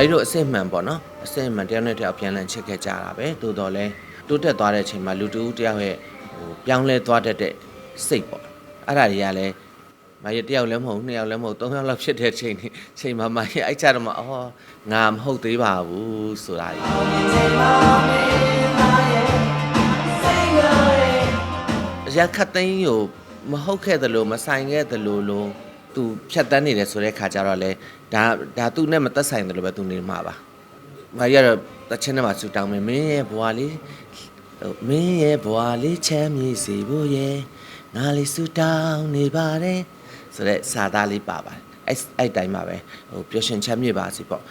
ဘာလို့အစစ်မှန်ပေါ့နော်အစစ်မှန်တယောက်နဲ့တယောက်ပြန်လည်ချစ်ခဲ့ကြတာပဲတိုးတော်လဲတိုးတက်သွားတဲ့အချိန်မှာလူတူတယောက်ရဲ့ဟိုပြောင်းလဲသွားတတ်တဲ့စိတ်ပေါ့အဲ့ဒါတွေကလည်းမရတယောက်လည်းမဟုတ်နှစ်ယောက်လည်းမဟုတ်သုံးယောက်လောက်ဖြစ်တဲ့ချိန်นี่ချိန်မှာမရအဲ့ကြတော့မှအော်ငါမဟုတ်သေးပါဘူးဆိုတာကြီးအရာခတ်သိန်းကိုမဟုတ်ခဲ့သလိုမဆိုင်ခဲ့သလိုလို သူဖြတ်တန်းနေတယ်ဆိုတဲ့ခါကျတော့လေဒါဒါသူနဲ့မသက်ဆိုင်တယ်လို့ပဲသူနေမှာပါမရတော့တချင်းနဲ့မှဆူတောင်းမယ်မင်းရဲ့ဘွာလေးဟိုမင်းရဲ့ဘွာလေးချမ်းမြေစေဖို့ရဲ့ငါလေးဆူတောင်းနေပါတယ်ဆိုတဲ့စာသားလေးပါပါတယ်အဲ့အဲ့တိုင်းပါပဲဟိုပျော်ရွှင်ချမ်းမြေပါစေပေါ့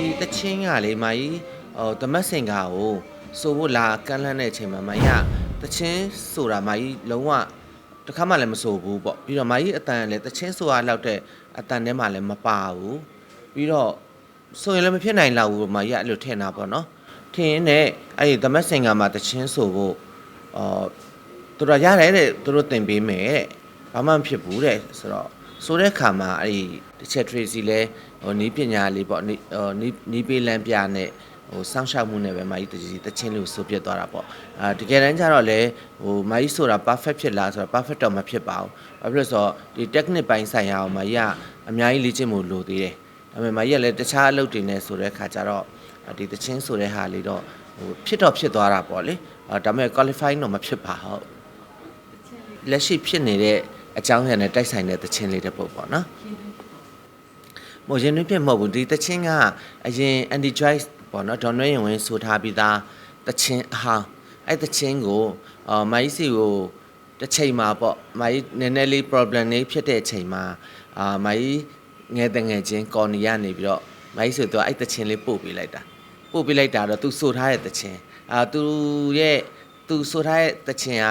ဒီတချင်းကလေမကြီးဟိုတမတ်စင်ကာကိုစိုးဖို့လာကန့်လန့်တဲ့အချိန်မှာမကြီးကတချင်းဆိုတာမကြီးလုံးဝတစ်ခါမှလည်းမစိုးဘူးပေါ့ပြီးတော့မကြီးအတန်လည်းတချင်းဆိုတာလောက်တဲ့အတန်ထဲမှာလည်းမပါဘူးပြီးတော့ဆိုရင်လည်းမဖြစ်နိုင်လောက်ဘူးမကြီးကအဲ့လိုထင်တာပေါ့နော်ထင်ရင်လည်းအဲ့ဒီတမတ်စင်ကာမှာတချင်းဆိုဖို့အော်သူတို့ရတယ်တဲ့သူတို့တင်ပေးမယ်တဲ့ဘာမှမဖြစ်ဘူးတဲ့ဆိုတော့ ဆိုတဲ့ခါမှာအဲ့ဒီတစ်ချက် Tracy လဲဟိုနီးပညာလေးပေါ့နီးဟိုနီးနီးပေးလန်းပြနဲ့ဟိုစောင့်ရှောက်မှုနဲ့ပဲမာကြီးတကြီးတချင်းလေးကိုဆိုပြတ်သွားတာပေါ့အာတကယ်တမ်းကျတော့လေဟိုမာကြီးဆိုတာ perfect ဖြစ်လားဆိုတော့ perfect တော့မဖြစ်ပါဘူးဘာဖြစ်လို့လဲဆိုတော့ဒီ technique ပိုင်းဆိုင်ရာကိုမာကြီးကအများကြီးလေ့ကျင့်မှုလိုသေးတယ်ဒါပေမဲ့မာကြီးကလည်းတခြားအလုပ်တွေနဲ့ဆိုတဲ့ခါကျတော့ဒီတချင်းဆိုတဲ့ဟာလေးတော့ဟိုဖြစ်တော့ဖြစ်သွားတာပေါ့လေအာဒါပေမဲ့ qualify တော့မဖြစ်ပါဟုတ်လက်ရှိဖြစ်နေတဲ့ အကြောင်းအရာနဲ့တိုက်ဆိုင်တဲ့သချင်းလေးတစ်ပုဒ်ပေါ့နော်။မို့ရင်တွင်ဖြစ်မဟုတ်ဘူးဒီသချင်းကအရင် Andy Joyce ပေါ့နော်ဒေါ်နွဲရင်ဝင်ဆိုထားပြီးသားသချင်းအဟောင်းအဲ့သချင်းကိုအာမိုင်းစီကိုတစ်ချိန်မှာပေါ့မိုင်းနည်းနည်းလေး problem လေးဖြစ်တဲ့အချိန်မှာအာမိုင်းငယ်တငယ်ချင်းကော်နီကနေပြီးတော့မိုင်းဆိုတော့အဲ့သချင်းလေးပို့ပေးလိုက်တာပို့ပေးလိုက်တာတော့သူဆိုထားတဲ့သချင်းအာသူရဲ့သူဆိုထားတဲ့သချင်းက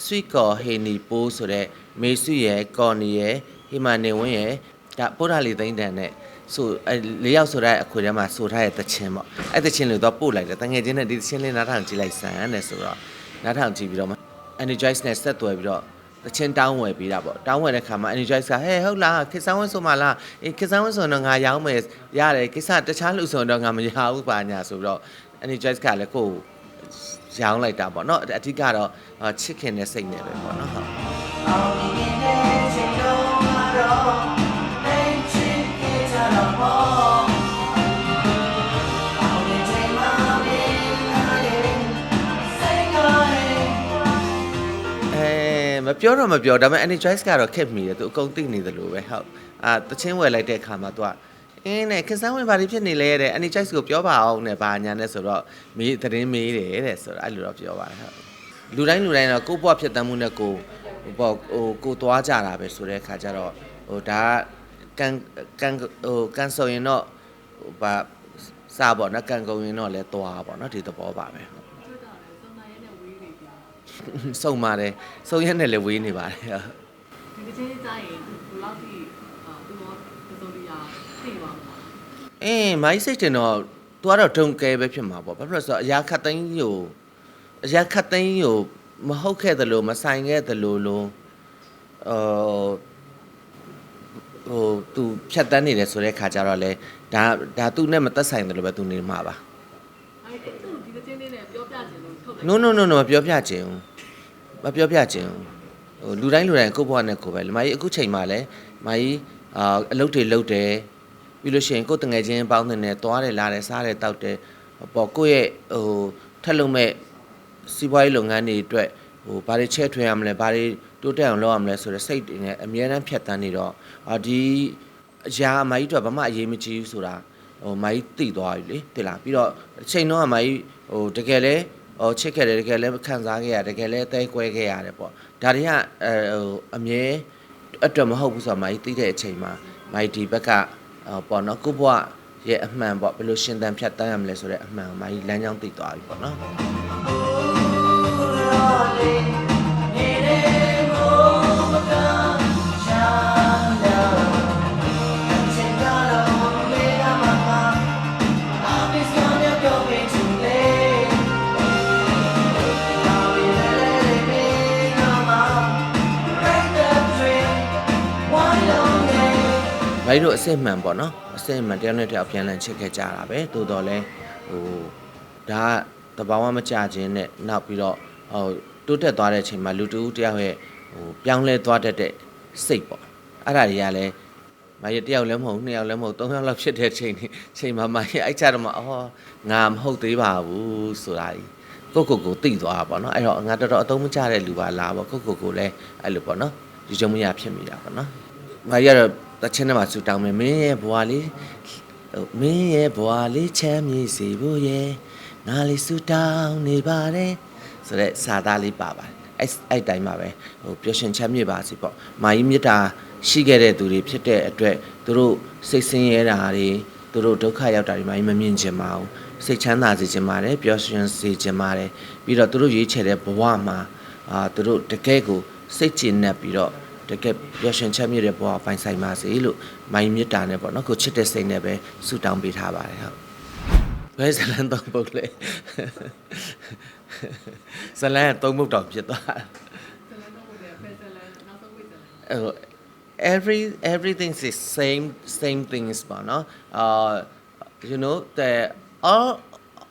ဆွီကော်ဟေနီပိုးဆိုတဲ့မေစုရဲ့ကော်နီရဲ့ဟိမာနေဝင်းရဲ့ဒါပိုးတာလီသိန်းတန်နဲ့ဆိုအဲလေးယောက်ဆိုတဲ့အခွေထဲမှာဆိုထားတဲ့တချင်းပေါ့အဲ့တချင်းလေးတော့ပို့လိုက်တယ်တငယ်ချင်းနဲ့ဒီတချင်းလေးနားထောင်ကြည့်လိုက်စမ်းတယ်ဆိုတော့နားထောင်ကြည့်ပြီးတော့မှ energize နဲ့ဆက်သွယ်ပြီးတော့တချင်းတောင်းဝယ်ပြီးတာပေါ့တောင်းဝယ်တဲ့ခါမှာ energize ကဟဲ့ဟုတ်လားခစ်ဆန်းဝင်းဆိုမှလားအေးခစ်ဆန်းဝင်းဆိုတော့ငါရောင်းမယ်ရတယ်ကိစ္စတခြားလူဆိုတော့ငါမရဘူးပါညာဆိုပြီးတော့ energize ကလည်းကိုယ် ရောင်းလိုက်တာပေါ့နော်အဓိကတော့ချစ်ခင်တဲ့စိတ်နဲ့ပဲပေါ့နော်ဟုတ်အဲမပြောတော့မပြောဒါပေမဲ့ energize ကတော့ခက်မိတယ်သူအကုန်သိနေတယ်လို့ပဲဟုတ်အာတချင်းဝယ်လိုက်တဲ့အခါမှာသူက အင်းနဲ့ခက်ဆန်းဝင်ဘာတွေဖြစ်နေလဲတဲ့ energize ကိုပြောပါအောင်နဲ့ဘာညာနဲ့ဆိုတော့မေးသတင်းမေးတယ်တဲ့ဆိုတော့အဲ့လိုတော့ပြောပါတယ်ဟုတ်လူတိုင်းလူတိုင်းတော့ကိုယ့်ဘဝဖြစ်တမ်းမှုနဲ့ကိုဟိုပေါ့ဟိုကိုသွားကြတာပဲဆိုတဲ့အခါကျတော့ဟိုဒါကကန်ကန်ဟိုကန်ဆိုရင်တော့ဟိုဘာစားပေါ့နော်ကန်ကုန်ရင်တော့လဲသွားပေါ့နော်ဒီသဘောပါပဲဟုတ်စုံပါတယ်စုံရက်နဲ့လည်းဝေးနေပါတယ်ဟုတ်ဒီတစ်ချင်းကြရင်ဘယ်လောက်ထိအာသူရောပစုံတရားသိပါမလား အင်းမိုင်းစိတ်တင်တော့သူကတော့ဒုံကဲပဲဖြစ်မှာပေါ့ဘာဖြစ်လို့လဲဆိုတော့အရာခတ်သိန်းကိုအရာခတ်သိန်းကိုမဟုတ်ခဲ့သလိုမဆိုင်ခဲ့သလိုလိုအော်ဟိုသူဖြတ်တန်းနေတယ်ဆိုတဲ့ခါကျတော့လေဒါဒါသူနဲ့မသက်ဆိုင်တယ်လို့ပဲသူနေမှာပါအဲ့ဒီသူဒီတစ်ချင်းလေးနဲ့ပြောပြချင်လို့ထုတ်လိုက် no no no no မပြောပြခြင်းဘူးမပြောပြခြင်းဘူးဟိုလူတိုင်းလူတိုင်းကိုယ့်ဘဝနဲ့ကိုယ်ပဲမကြီးအခုချိန်မှာလဲမကြီးအာအလုပ်တွေလုပ်တယ် ပြီးလို့ရှိရင်ကိုယ်တငယ်ချင်းပေါင်းတဲ့နဲ့သွားတယ်လာတယ်စားတယ်တောက်တယ်ပေါ့ကိုယ့်ရဲ့ဟိုထက်လုံးမဲ့စီးပွားရေးလုပ်ငန်းတွေအတွက်ဟိုဘာတွေချဲ့ထွင်ရမလဲဘာတွေတိုးတက်အောင်လုပ်ရမလဲဆိုတဲ့စိတ်တွေနဲ့အမြဲတမ်းဖြတ်တန်းနေတော့အာဒီအရာမကြီးတော့ဘာမှအရေးမကြီးဘူးဆိုတာဟိုမကြီးသိသွားပြီလေတိလားပြီးတော့အချိန်တော့မကြီးဟိုတကယ်လဲဟိုချစ်ခဲ့တယ်တကယ်လည်းခံစားခဲ့ရတကယ်လည်းအသေးကွဲခဲ့ရတယ်ပေါ့ဒါတွေကအဲဟိုအမြဲအတွက်မဟုတ်ဘူးဆိုတော့မိုင်းသိတဲ့အချိန်မှာမိုင်းဒီဘက်ကဟို ပေါ့နော်ကိုဘွားရဲ့အမှန်ပေါ့ဘယ်လိုရှင်သန်ဖြတ်တန်းရမလဲဆိုတဲ့အမှန်ကိုမိုင်းလမ်းကြောင်းသိသွားပြီပေါ့နော် မာကြီးတို့အစစ်မှန်ပေါ့နော်အစစ်မှန်တယောက်နဲ့တယောက်ပြန်လည်ချစ်ခဲ့ကြတာပဲတိုးတော်လဲဟိုဒါကတဘာဝမကြခြင်းနဲ့နောက်ပြီးတော့ဟိုတိုးတက်သွားတဲ့အချိန်မှာလူတူတယောက်ရဲ့ဟိုပြောင်းလဲသွားတတ်တဲ့စိတ်ပေါ့အဲ့ဒါတွေကလည်းမရတယောက်လည်းမဟုတ်နှစ်ယောက်လည်းမဟုတ်သုံးယောက်လောက်ဖြစ်တဲ့ချိန်นี่ချိန်မှာမရအဲ့ကြတော့မှအော်ငါမဟုတ်သေးပါဘူးဆိုတာကြီးကိုကိုကိုတိသွားတာပေါ့နော်အဲ့တော့ငါတော်တော်အသုံးမကျတဲ့လူပါလားပေါ့ကိုကိုကိုလည်းအဲ့လိုပေါ့နော်ဒီကြုံမရဖြစ်မိတာပေါ့နော်ငါရတော့ တချင်းထဲမှာဆူတောင်းမယ်မင်းရဲ့ဘွာလေးဟိုမင်းရဲ့ဘွာလေးချမ်းမြေစေဖို့ရဲ့ငါလေးဆူတောင်းနေပါတယ်ဆိုတော့စာသားလေးပါပါတယ်အဲ့အဲ့တိုင်းပါပဲဟိုပျော်ရွှင်ချမ်းမြေပါစေပေါ့မာကြီးမြတ်တာရှိခဲ့တဲ့သူတွေဖြစ်တဲ့အတွက်သူတို့စိတ်ဆင်းရဲတာတွေသူတို့ဒုက္ခရောက်တာတွေမာကြီးမမြင်ချင်ပါဘူးစိတ်ချမ်းသာစေချင်ပါတယ်ပျော်ရွှင်စေချင်ပါတယ်ပြီးတော့သူတို့ရွေးချယ်တဲ့ဘဝမှာအာသူတို့တကယ်ကိုစိတ်ကျဉ်နဲ့ပြီးတော့ တကယ်ပျော်ရွှင်ချမ်းမြေ့တဲ့ဘဝပိုင်ဆိုင်ပါစေလို့မိုင်းမြတ်တာနဲ့ပေါ့နော်ကိုချစ်တဲ့စိတ်နဲ့ပဲဆုတောင်းပေးထားပါတယ်ဟုတ်ဘယ်ဇလန်တော့ပုတ်လဲဇလန်သုံးပုတ်တောင်ဖြစ်သွားဇလန်တော့ဘယ်ပဲဇလန်နောက်ဆုံးဝိဇလန်တာဟို every everything is same same things ပေါ့နော်အာ you know the all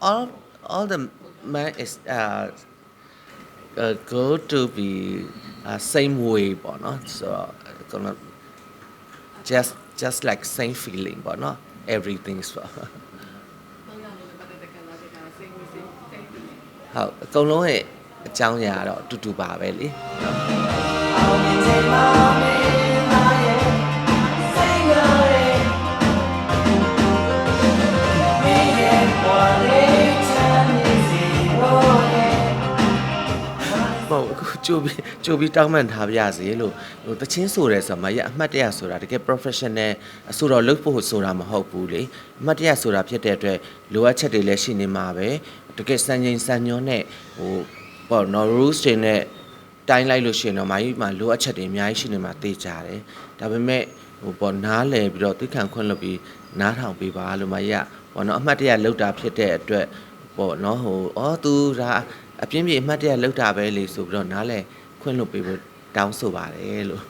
all all the man is uh uh, go to be uh, same way ပေါ့နော် so gonna just just like same feeling ပေါ့နော် everything is ပေါ့သုံးယောက်လုံးနဲ့ပတ်သက်တဲ့ကံစားချက်ကစိတ်ဝင်စိတ်တိတ်တယ်ဟုတ်အကုန်လုံးရဲ့အကြောင်းအရာကတော့အတူတူပါပဲလေနော် ကြိုပြီးကြိုပြီးတောင်းပန်ထားပါရစေလို့ဟိုတချင်းဆိုရဲဆိုတော့မရအမှတ်တရဆိုတာတကယ် professional အဆိုတော့လုပ်ဖို့ဆိုတာမဟုတ်ဘူးလေအမှတ်တရဆိုတာဖြစ်တဲ့အတွက်လိုအပ်ချက်တွေလည်းရှိနေမှာပဲတကယ်စံချိန်စံညွှန်းနဲ့ဟိုပေါ့နော် rules တွေနဲ့တိုင်းလိုက်လို့ရှိရင်တော့မာကြီးမှာလိုအပ်ချက်တွေအများကြီးရှိနေမှာသိကြတယ်ဒါပေမဲ့ဟိုပေါ့နားလည်ပြီးတော့သိခံခွင့်လုပ်ပြီးနားထောင်ပေးပါလို့မာကြီးကပေါ့နော်အမှတ်တရလောက်တာဖြစ်တဲ့အတွက်ပေါ့နော်ဟိုအော်သူဒါ အပြင်းပြေအမှတ်တရလောက်တာပဲလေဆိုပြီးတော့နားလဲခွင့်လွတ်ပေးဖို့တောင်းဆိုပါတယ်လို့